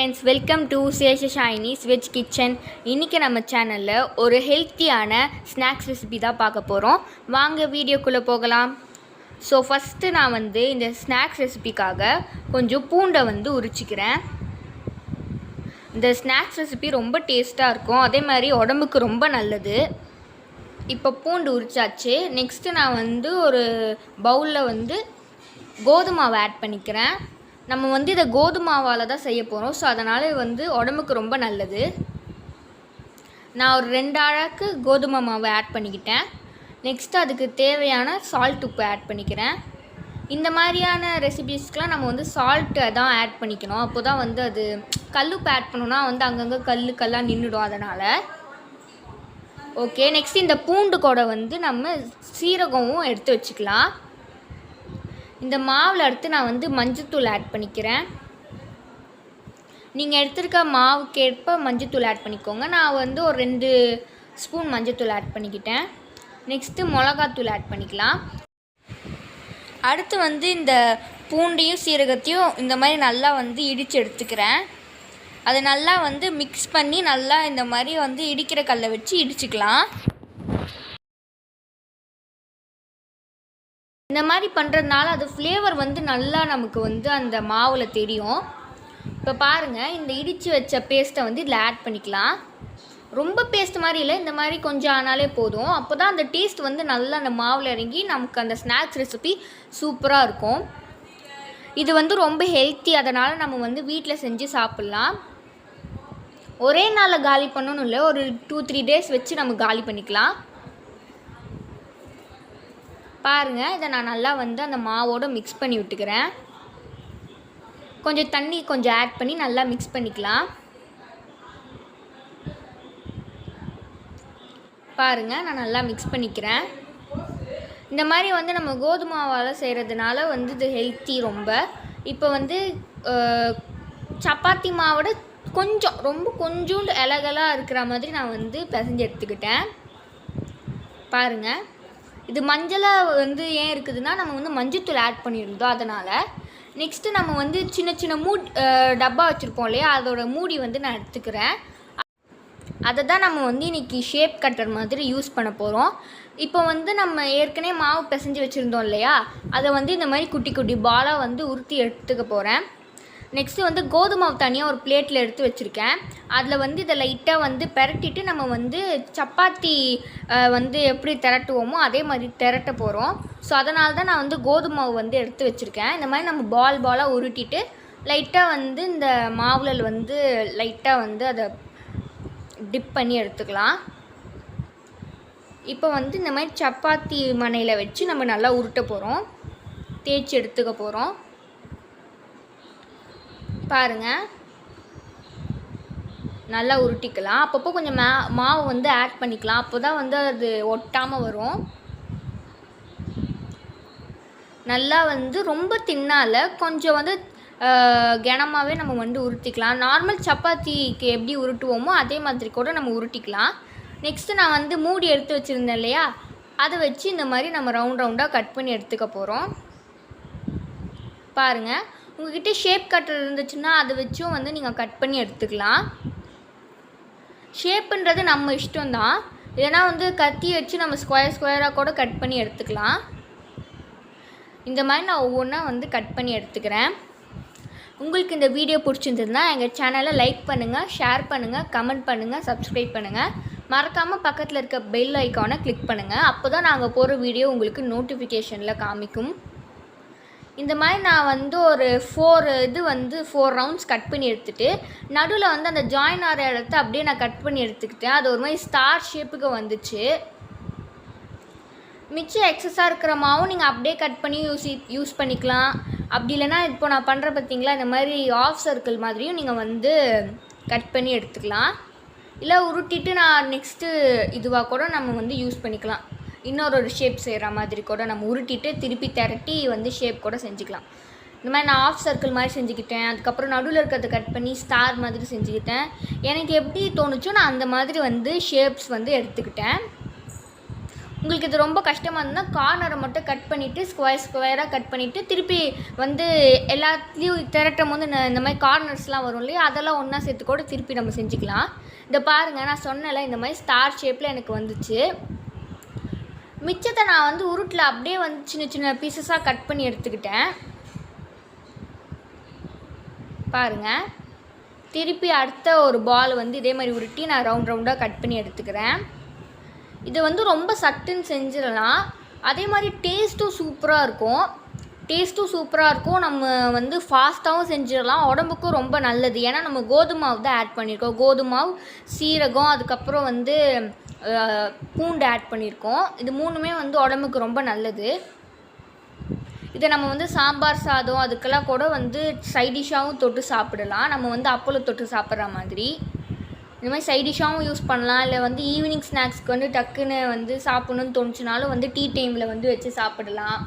Friends welcome to சேஷ ஷைனிஸ் veg kitchen இன்றைக்கி நம்ம சேனலில் ஒரு ஹெல்த்தியான ஸ்நாக்ஸ் ரெசிபி தான் பார்க்க போகிறோம் வாங்க வீடியோக்குள்ளே போகலாம். ஸோ ஃபஸ்ட்டு நான் வந்து இந்த ஸ்நாக்ஸ் ரெசிபிக்காக கொஞ்சம் பூண்டை வந்து உரிச்சிக்கிறேன். இந்த ஸ்நாக்ஸ் ரெசிபி ரொம்ப டேஸ்ட்டாக இருக்கும். அதே மாதிரி உடம்புக்கு ரொம்ப நல்லது. இப்போ பூண்டு உரிச்சாச்சு. நெக்ஸ்ட்டு நான் வந்து ஒரு பவுலில் வந்து கோதுமாவை ஆட் பண்ணிக்கிறேன். நம்ம வந்து இதை கோதுமாவால் தான் செய்ய போகிறோம் ஸோ அதனால் வந்து உடம்புக்கு ரொம்ப நல்லது. நான் ஒரு ரெண்டு அழகு கோதுமை மாவை ஆட் பண்ணிக்கிட்டேன். நெக்ஸ்ட் அதுக்கு தேவையான சால்ட் உப்பு ஆட் பண்ணிக்கிறேன். இந்த மாதிரியான ரெசிபீஸ்க்கெலாம் நம்ம வந்து சால்ட்டை தான் ஆட் பண்ணிக்கணும். அப்போ தான் வந்து அது கல்லுப்பு ஆட் பண்ணோன்னா வந்து அங்கங்கே கல் கல்லாக நின்றுடும் அதனால். ஓகே நெக்ஸ்ட் இந்த பூண்டு கூட வந்து நம்ம சீரகமும் எடுத்து வச்சுக்கலாம். இந்த மாவில் அடுத்து நான் வந்து மஞ்சத்தூள் ஆட் பண்ணிக்கிறேன். நீங்கள் எடுத்திருக்க மாவுக்கேற்ப மஞ்சத்தூள் ஆட் பண்ணிக்கோங்க. நான் வந்து ஒரு ரெண்டு ஸ்பூன் மஞ்சத்தூள் ஆட் பண்ணிக்கிட்டேன். நெக்ஸ்ட்டு மிளகாத்தூள் ஆட் பண்ணிக்கலாம். அடுத்து வந்து இந்த பூண்டையும் சீரகத்தையும் இந்த மாதிரி நல்லா வந்து இடித்து எடுத்துக்கிறேன். அதை நல்லா வந்து மிக்ஸ் பண்ணி நல்லா இந்த மாதிரி வந்து இடிக்கிற கல்லை வச்சு இடிச்சுக்கலாம். இந்த மாதிரி பண்ணுறதுனால அது ஃப்ளேவர் வந்து நல்லா நமக்கு வந்து அந்த மாவில் தெரியும். இப்போ பாருங்கள் இந்த இடித்து வச்ச பேஸ்ட்டை வந்து இதில் ஆட் பண்ணிக்கலாம். ரொம்ப பேஸ்ட் மாதிரி இல்லை இந்த மாதிரி கொஞ்சம் ஆனாலே போதும். அப்போ தான் அந்த டேஸ்ட் வந்து நல்லா அந்த மாவில் இறங்கி நமக்கு அந்த ஸ்நாக்ஸ் ரெசிபி சூப்பராக இருக்கும். இது வந்து ரொம்ப ஹெல்த்தி அதனால் நம்ம வந்து வீட்டில் செஞ்சு சாப்பிட்லாம். ஒரே நாளில் காலி பண்ணணும் இல்லை ஒரு டூ த்ரீ டேஸ் வச்சு நம்ம காலி பண்ணிக்கலாம். பாருங்கள் இதை நான் நல்லா வந்து அந்த மாவோடு மிக்ஸ் பண்ணி விட்டுக்கிறேன். கொஞ்சம் தண்ணி கொஞ்சம் ஆட் பண்ணி நல்லா மிக்ஸ் பண்ணிக்கலாம். பாருங்கள் நான் நல்லா மிக்ஸ் பண்ணிக்கிறேன். இந்த மாதிரி வந்து நம்ம கோதுமாவால் செய்கிறதுனால வந்து இது ஹெல்த்தி ரொம்ப. இப்போ வந்து சப்பாத்தி மாவோட கொஞ்சம் ரொம்ப கொஞ்சோண்டு இலகலாக இருக்கிற மாதிரி நான் வந்து பிசைஞ்சு எடுத்துக்கிட்டேன். பாருங்கள் இது மஞ்சளாக வந்து ஏன் இருக்குதுன்னா நம்ம வந்து மஞ்சத்தூள் ஆட் பண்ணியிருந்தோம் அதனால். நெக்ஸ்ட்டு நம்ம வந்து சின்ன சின்ன மூட் டப்பா வச்சுருப்போம் இல்லையா? அதோட மூடி வந்து நான் எடுத்துக்கிறேன். அதை தான் நம்ம வந்து இன்றைக்கி ஷேப் கட்டர் மாதிரி யூஸ் பண்ண போகிறோம் இப்போ வந்து நம்ம ஏற்கனவே மாவு பிசைஞ்சு வச்சுருந்தோம் இல்லையா? அதை வந்து இந்த மாதிரி குட்டி குட்டி பாலாக வந்து உருட்டி எடுத்துக்க போகிறேன் நெக்ஸ்ட்டு வந்து கோதுமாவு தனியாக ஒரு பிளேட்டில் எடுத்து வச்சுருக்கேன். அதில் வந்து இதை லைட்டாக வந்து பெரட்டிட்டு நம்ம வந்து சப்பாத்தி வந்து எப்படி திரட்டுவோமோ அதே மாதிரி திரட்ட போகிறோம் ஸோ அதனால தான் நான் வந்து கோதுமாவு வந்து எடுத்து வச்சுருக்கேன். இந்த மாதிரி நம்ம பால் பாலாக உருட்டிட்டு லைட்டாக வந்து இந்த மாவுலல் வந்து லைட்டாக வந்து அதை டிப் பண்ணி எடுத்துக்கலாம். இப்போ வந்து இந்த மாதிரி சப்பாத்தி மனையில் வச்சு நம்ம நல்லா உருட்ட போகிறோம் தேய்ச்சி எடுத்துக்க போகிறோம் பாருங்கள் நல்லா உருட்டிக்கலாம். அப்பப்போ கொஞ்சம் மா மாவு வந்து ஆட் பண்ணிக்கலாம். அப்போ தான் வந்து அது ஒட்டாமல் வரும். நல்லா வந்து ரொம்ப தின்னால் கொஞ்சம் வந்து கனமாகவே நம்ம வந்து உருட்டிக்கலாம். நார்மல் சப்பாத்திக்கு எப்படி உருட்டுவோமோ அதே மாதிரி கூட நம்ம உருட்டிக்கலாம். நெக்ஸ்ட்டு நான் வந்து மூடி எடுத்து வச்சுருந்தேன் இல்லையா? அதை வச்சு இந்த மாதிரி நம்ம ரவுண்ட் ரவுண்டாக கட் பண்ணி எடுத்துக்க போகிறோம் பாருங்கள் உங்ககிட்ட ஷேப் கட்டர் இருந்துச்சுன்னா அதை வச்சும் வந்து நீங்கள் கட் பண்ணி எடுத்துக்கலாம். ஷேப்புன்றது நம்ம இஷ்டம்தான். இல்லைனா வந்து கத்தி வச்சு நம்ம ஸ்கொயர் ஸ்கொயராக கூட கட் பண்ணி எடுத்துக்கலாம். இந்த மாதிரி நான் ஒவ்வொன்றா வந்து கட் பண்ணி எடுத்துக்கிறேன். உங்களுக்கு இந்த வீடியோ பிடிச்சிருந்ததுன்னா எங்கள் சேனலை லைக் பண்ணுங்கள் ஷேர் பண்ணுங்கள் கமெண்ட் பண்ணுங்கள் சப்ஸ்கிரைப் பண்ணுங்கள் மறக்காமல் பக்கத்தில் இருக்க பெல் ஐக்கானை கிளிக் பண்ணுங்கள் அப்போ தான் நாங்கள் போகிற வீடியோ உங்களுக்கு நோட்டிஃபிகேஷனில் காமிக்கும். இந்த மாதிரி நான் வந்து ஒரு ஃபோர் இது வந்து ஃபோர் ரவுண்ட்ஸ் கட் பண்ணி எடுத்துகிட்டு நடுவில் வந்து அந்த ஜாயின் ஆகிற இடத்த அப்படியே நான் கட் பண்ணி எடுத்துக்கிட்டேன். அது ஒரு மாதிரி ஸ்டார் ஷேப்புக்கு வந்துச்சு. மிச்சம் எக்ஸஸாக இருக்கிற மாவும் நீங்கள் அப்படியே கட் பண்ணி யூஸ் யூஸ் பண்ணிக்கலாம். அப்படி இல்லைனா இப்போ நான் பண்ணுற பார்த்தீங்களா இந்த மாதிரி ஆஃப் சர்க்கிள் மாதிரியும் நீங்கள் வந்து கட் பண்ணி எடுத்துக்கலாம். இல்லை உருட்டிட்டு நான் நெக்ஸ்ட்டு இதுவாக கூட நம்ம வந்து யூஸ் பண்ணிக்கலாம். இன்னொரு ஒரு ஷேப் செய்கிற மாதிரி கூட நம்ம உருட்டிட்டு திருப்பி திரட்டி வந்து ஷேப் கூட செஞ்சுக்கலாம். இந்த மாதிரி நான் ஆஃப் சர்க்கிள் மாதிரி செஞ்சுக்கிட்டேன். அதுக்கப்புறம் நடுவில் இருக்கிறத கட் பண்ணி ஸ்டார் மாதிரி செஞ்சுக்கிட்டேன். எனக்கு எப்படி தோணுச்சோ நான் அந்த மாதிரி வந்து ஷேப்ஸ் வந்து எடுத்துக்கிட்டேன். உங்களுக்கு இது ரொம்ப கஷ்டமாக இருந்தால் கார்னரை மட்டும் கட் பண்ணிவிட்டு ஸ்கொயர் ஸ்கொயராக கட் பண்ணிவிட்டு திருப்பி வந்து எல்லாத்துலேயும் திரட்டும் போது இந்த- இந்த மாதிரி கார்னர்ஸ்லாம் வரும் இல்லையா? அதெல்லாம் ஒன்றா சேர்த்து கூட திருப்பி நம்ம செஞ்சுக்கலாம். இதை பாருங்கள் நான் சொன்னல இந்த மாதிரி ஸ்டார் ஷேப்பில் எனக்கு வந்துச்சு. மிச்சத்தை நான் வந்து உருட்டில் அப்படியே வந்து சின்ன சின்ன பீசஸாக கட் பண்ணி எடுத்துக்கிட்டேன். பாருங்கள் திருப்பி அடுத்த ஒரு பால் வந்து இதே மாதிரி உருட்டி நான் ரவுண்ட் ரவுண்டாக கட் பண்ணி எடுத்துக்கிறேன். இது வந்து ரொம்ப சட்டுன்னு செஞ்சிடலாம். அதே மாதிரி டேஸ்ட்டும் சூப்பராக இருக்கும். டேஸ்ட்டும் சூப்பராக இருக்கும். நம்ம வந்து ஃபாஸ்ட்டாகவும் செஞ்சிடலாம். உடம்புக்கும் ரொம்ப நல்லது. ஏன்னா நம்ம கோதுமாவை தான் ஆட் பண்ணியிருக்கோம். கோதுமாவு சீரகம் அதுக்கப்புறம் வந்து பூண்டு ஆட் பண்ணியிருக்கோம் இது மூணுமே வந்து உடம்புக்கு ரொம்ப நல்லது. இதை நம்ம வந்து சாம்பார் சாதம் அதுக்கெல்லாம் கூட வந்து சைடிஷாகவும் தொட்டு சாப்பிடலாம். நம்ம வந்து அப்பளம் தொட்டு சாப்பிட்ற மாதிரி. இந்த மாதிரி சைடிஷாகவும் யூஸ் பண்ணலாம். இல்லை வந்து ஈவினிங் ஸ்நாக்ஸ்க்கு வந்து டக்குன்னு வந்து சாப்பிட்ணுன்னு தோணுச்சுனாலும் வந்து டீ டைமில் வந்து வச்சு சாப்பிடலாம்.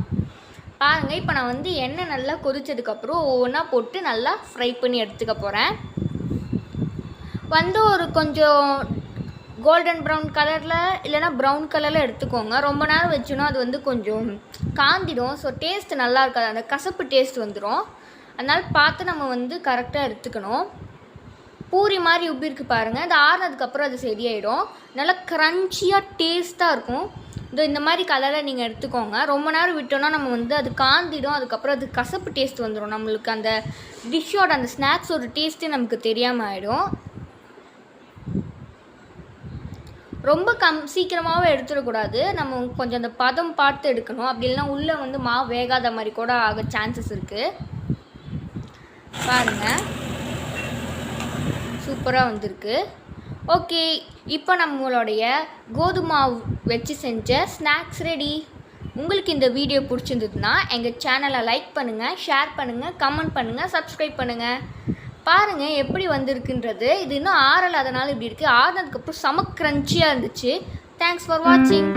பாருங்கள் இப்போ நான் வந்து எண்ணெய் நல்லா கொதிச்சதுக்கப்புறம் ஒவ்வொன்றா போட்டு நல்லா ஃப்ரை பண்ணி எடுத்துக்க போகிறேன் வந்து ஒரு கொஞ்சம் கோல்டன் ப்ரௌன் கலரில் இல்லைன்னா ப்ரௌன் கலரில் எடுத்துக்கோங்க. ரொம்ப நேரம் வச்சோன்னா அது வந்து கொஞ்சம் காந்திடும். ஸோ டேஸ்ட் நல்லா இருக்காது. அந்த கசப்பு டேஸ்ட் வந்துடும் அதனால் பார்த்து நம்ம வந்து கரெக்டாக எடுத்துக்கணும். பூரி மாதிரி உப்பி இருக்குது பாருங்கள் அது ஆறுனதுக்கப்புறம் அது சரியாயிடும். நல்லா க்ரன்ச்சியாக டேஸ்ட்டாக இருக்கும். இதோ இந்த மாதிரி கலரில் நீங்கள் எடுத்துக்கோங்க. ரொம்ப நேரம் விட்டோன்னா நம்ம வந்து அது காந்திடும். அதுக்கப்புறம் அது கசப்பு டேஸ்ட் வந்துடும் நம்மளுக்கு அந்த டிஷ்ஷோட அந்த ஸ்நாக்ஸோட டேஸ்ட்டே நமக்கு தெரியாமல் ஆகிடும் ரொம்ப கம் சீக்கிரமாகவே எடுத்துடக்கூடாது. நம்ம கொஞ்சம் அந்த பதம் பார்த்து எடுக்கணும். அப்படி இல்லைன்னா உள்ளே வந்து மாவு வேகாத மாதிரி கூட ஆக சான்சஸ் இருக்குது பாருங்கள் சூப்பராக வந்திருக்கு. ஓகே இப்போ நம்மளுடைய கோதுமாவு வச்சு செஞ்ச ஸ்நாக்ஸ் ரெடி. உங்களுக்கு இந்த வீடியோ பிடிச்சிருந்ததுன்னா எங்கள் சேனலை லைக் பண்ணுங்கள் ஷேர் பண்ணுங்கள் கமெண்ட் பண்ணுங்கள் சப்ஸ்கிரைப் பண்ணுங்கள் பாருங்கள் எப்படி வந்திருக்குன்றது. இது இன்னும் ஆறலை அதனால் இப்படி இருக்குது ஆறுனதுக்கப்புறம் செம க்ரன்ச்சியாக இருந்துச்சு. தேங்க்ஸ் ஃபார் வாட்சிங்